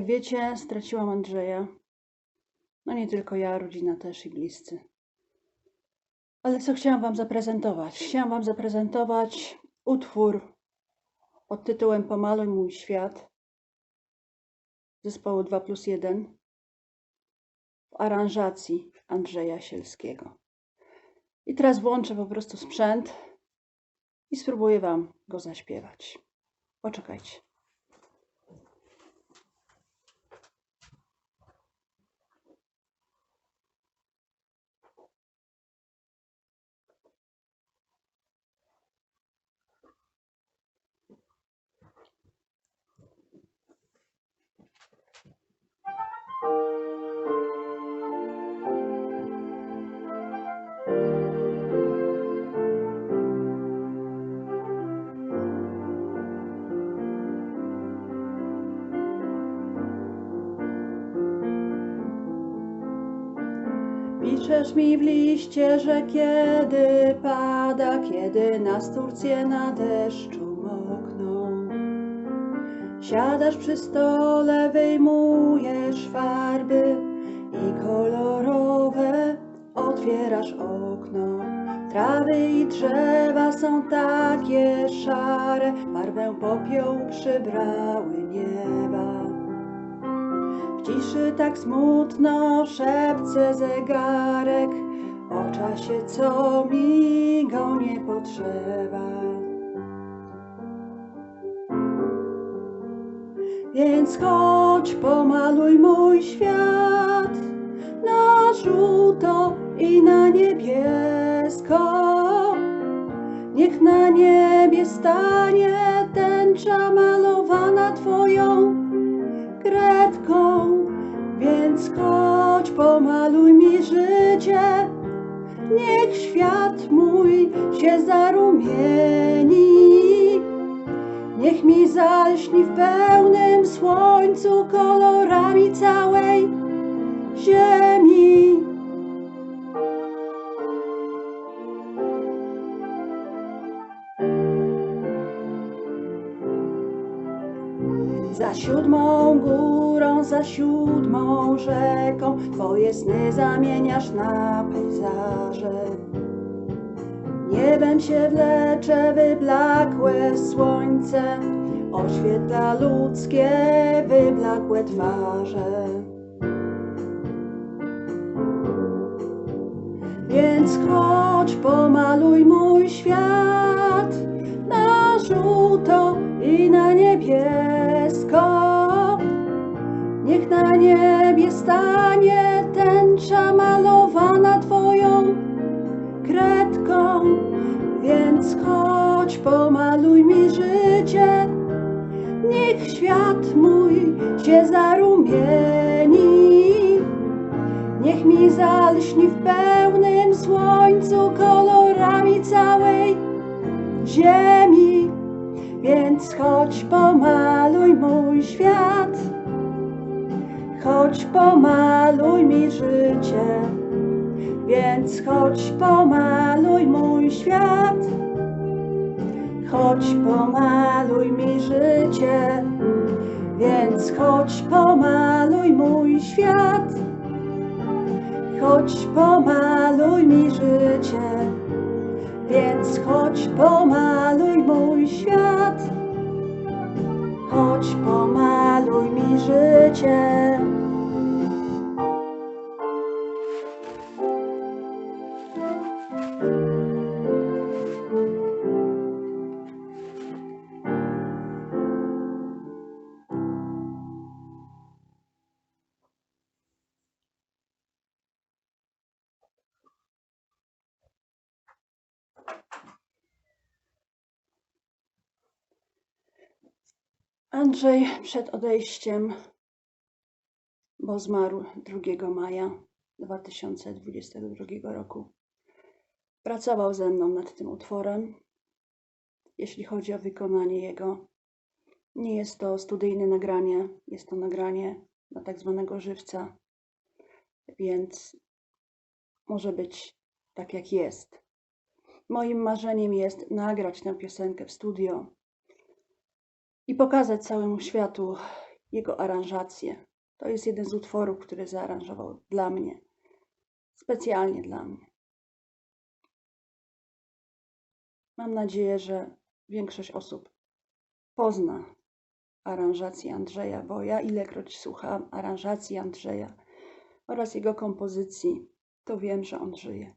Jak wiecie, straciłam Andrzeja. No nie tylko ja, rodzina też i bliscy. Ale co chciałam Wam zaprezentować? Chciałam Wam zaprezentować utwór pod tytułem Pomaluj mój świat zespołu 2 plus 1 w aranżacji Andrzeja Sielskiego. I teraz włączę po prostu sprzęt i spróbuję Wam go zaśpiewać. Poczekajcie. Piszesz mi w liście, że kiedy pada, kiedy nas Turcje na deszczu mokną. Siadasz przy stole, wyjmujesz farby i kolorowe otwierasz okno. Trawy i drzewa są takie szare, barwę popiołu przybrały nieba. W ciszy tak smutno szepce zegarek o czasie, co mi go nie potrzeba. Więc chodź, pomaluj mój świat na żółto i na niebiesko. Niech na niebie stanie tęcza malowana twoją kredką, więc chodź, pomaluj mi życie. Niech świat mój się zarumieni. Niech mi zalśni w pełnym słońcu kolorami całej ziemi. Za siódmą górą, za siódmą rzeką Twoje sny zamieniasz na pejzaże Niebem się wlecze wyblakłe słońce Oświetla ludzkie wyblakłe twarze Więc chodź, pomaluj mój świat na żółto i na niebiesko. Niech na niebie stanie tęcza malowana Twoją kredką. Więc chodź, pomaluj mi życie. Niech świat mój się zarumieni. Niech mi zalśni w pełnym słońcu kolorami całej ziemi. Więc chodź, pomaluj mój świat. Chodź, pomaluj mi życie. Więc chodź, pomaluj mój świat. Chodź, pomaluj mi życie. Więc chodź, pomaluj mój świat. Chodź, pomaluj mi życie. Więc chodź, pomaluj mój świat. Chodź, pomaluj mi życie. Andrzej przed odejściem, bo zmarł 2 maja 2022 roku, pracował ze mną nad tym utworem. Jeśli chodzi o wykonanie jego, nie jest to studyjne nagranie, jest to nagranie na tak zwanego żywca, więc może być tak jak jest. Moim marzeniem jest nagrać tę piosenkę w studio i pokazać całemu światu, jego aranżację. To jest jeden z utworów, który zaaranżował dla mnie, specjalnie dla mnie. Mam nadzieję, że większość osób pozna aranżację Andrzeja, bo ja ilekroć słucham aranżacji Andrzeja oraz jego kompozycji, to wiem, że on żyje.